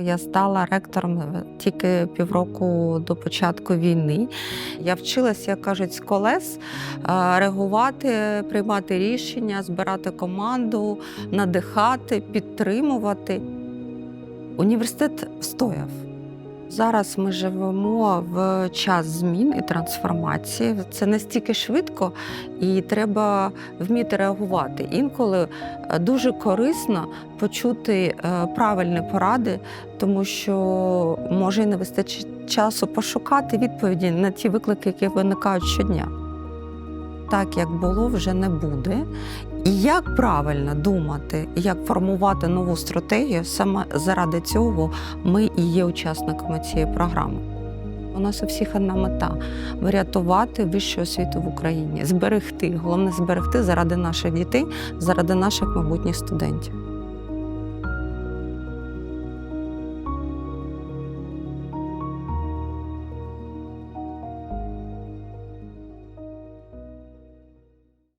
Я стала ректором тільки півроку до початку війни. Я вчилася, як кажуть, з колес е, реагувати, приймати рішення, збирати команду, надихати, підтримувати. Університет встояв. Зараз ми живемо в час змін і трансформації. Це настільки швидко, і треба вміти реагувати. Інколи е, дуже корисно почути е, правильні поради, тому що може і не вистачить часу пошукати відповіді на ті виклики, які виникають щодня. Так, як було, вже не буде. І як правильно думати, як формувати нову стратегію, саме заради цього ми і є учасниками цієї програми. У нас у всіх одна мета врятувати вищу освіту в Україні, зберегти, головне зберегти заради наших дітей, заради наших майбутніх студентів.